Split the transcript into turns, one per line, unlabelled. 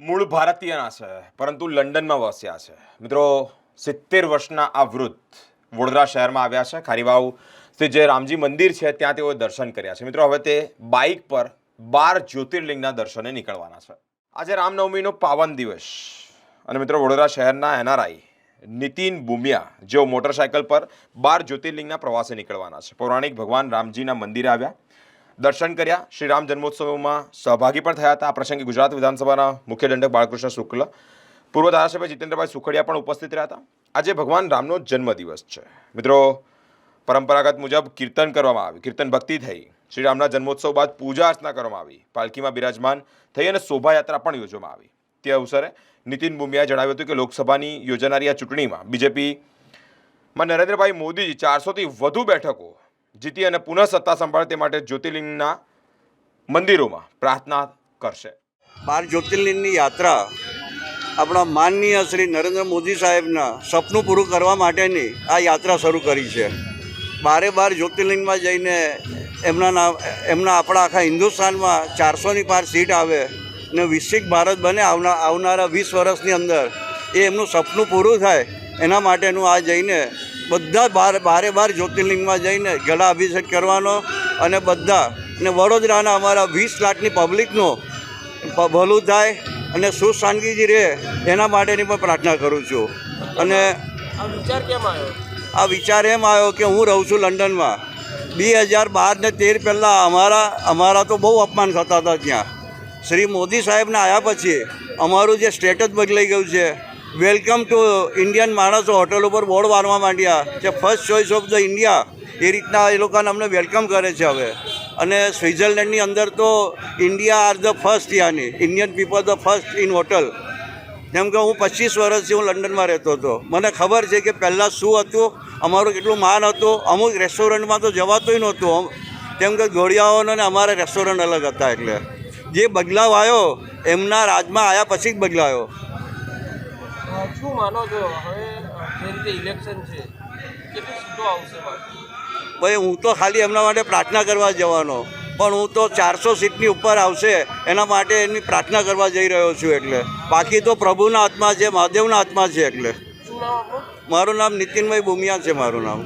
મૂળ ભારતીયના છે, પરંતુ લંડનમાં વસ્યા છે. મિત્રો, સિત્તેર વર્ષના આ વૃદ્ધ વડોદરા શહેરમાં આવ્યા છે. ખારીવાવ સ્થિત જે રામજી મંદિર છે, ત્યાં તેઓએ દર્શન કર્યા છે. મિત્રો, હવે તે બાઇક પર બાર જ્યોતિર્લિંગના દર્શને નીકળવાના છે. આજે રામનવમીનો પાવન દિવસ અને મિત્રો, વડોદરા શહેરના એનઆરઆઈ નીતિન બુમિયા જેઓ મોટરસાયકલ પર બાર જ્યોતિર્લિંગના પ્રવાસે નીકળવાના છે. પૌરાણિક ભગવાન રામજીના મંદિરે આવ્યા. દર્શન કર્યા. શ્રી રામ જન્મોત્સવમાં સહભાગી પણ થયા હતા. આ પ્રસંગે ગુજરાત વિધાનસભાના મુખ્ય દંડક બાળકૃષ્ણ શુક્લ, પૂર્વ ધારાસભ્ય જીતેન્દ્રભાઈ સુખડિયા પણ ઉપસ્થિત રહ્યા હતા. આજે ભગવાન રામનો જન્મદિવસ છે. મિત્રો, પરંપરાગત મુજબ કીર્તન કરવામાં આવ્યું. કીર્તન ભક્તિ થઈ. શ્રી રામના જન્મોત્સવ બાદ પૂજા અર્ચના કરવામાં આવી. પાલખીમાં બિરાજમાન થઈ અને શોભાયાત્રા પણ યોજવામાં આવી. તે અવસરે નીતિન બુમિયાએ જણાવ્યું હતું કે લોકસભાની યોજાનારી આ ચૂંટણીમાં બીજેપીમાં નરેન્દ્રભાઈ મોદીજી ચારસોથી વધુ બેઠકો જીતી અને પુનઃ સત્તા સંભાળે તે માટે જ્યોતિર્લિંગના મંદિરોમાં પ્રાર્થના કરશે.
બાર જ્યોતિર્લિંગની યાત્રા આપણા માનનીય શ્રી નરેન્દ્ર મોદી સાહેબના સપનું પૂરું કરવા માટેની આ યાત્રા શરૂ કરી છે. બારે બાર જ્યોતિર્લિંગમાં જઈને એમના નામ, એમના આપણા આખા હિન્દુસ્તાનમાં ચારસોની પાર સીટ આવે ને વિકસિત ભારત બને આવના, આવનારા વીસ વર્ષની અંદર એ એમનું સપનું પૂરું થાય એના માટેનું આ જઈને બધા બાર બારે બાર જ્યોતિર્લિંગમાં જઈને ગળા અભિષેક કરવાનો અને બધા ને વડોદરાના અમારા વીસ લાખની પબ્લિકનો ભલું થાય અને સુખ શાંતિથી રહે એના માટેની પણ પ્રાર્થના કરું છું. અને
વિચાર કેમ આવ્યો?
આ વિચાર એમ આવ્યો કે હું રહું છું લંડનમાં. બે હજાર બાર ને તેર પહેલાં અમારા અમારા તો બહુ અપમાન થતા હતા ત્યાં. શ્રી મોદી સાહેબને આવ્યા પછી અમારું જે સ્ટેટસ બદલાઈ ગયું છે વેલકમ ટુ ઇન્ડિયન માણસો હોટલ ઉપર બોર્ડ વારવા માંડ્યા કે first choice of the India એ રીતના એ લોકોને અમને વેલકમ કરે છે હવે. અને સ્વિટ્ઝરલેન્ડની અંદર તો India are the first યાની. Indian people the first in hotel જેમ કે હું પચીસ વર્ષથી હું લંડનમાં રહેતો હતો. મને ખબર છે કે પહેલાં શું હતું, અમારું કેટલું માન હતું. અમુક રેસ્ટોરન્ટમાં તો જવાતું નહોતું. કેમ કે ગોળિયાઓનો અમારા રેસ્ટોરન્ટ અલગ હતા એટલે. જે બદલાવ આવ્યો, એમના રાજમાં આવ્યા પછી જ બદલાયો
શું માનો છો? હવે જે રીતે ઇલેક્શન છે કેટલી સીટો આવશે
ભાઈ હું તો ખાલી એમના માટે પ્રાર્થના કરવા જવાનો. પણ હું તો ચારસો સીટની ઉપર આવશે એના માટે એની પ્રાર્થના કરવા જઈ રહ્યો છું એટલે. બાકી તો પ્રભુના હાથમાં છે મહાદેવના હાથમાં છે એટલે. મારું નામ નીતિનભાઈ ભૂમિયા છે મારું નામ.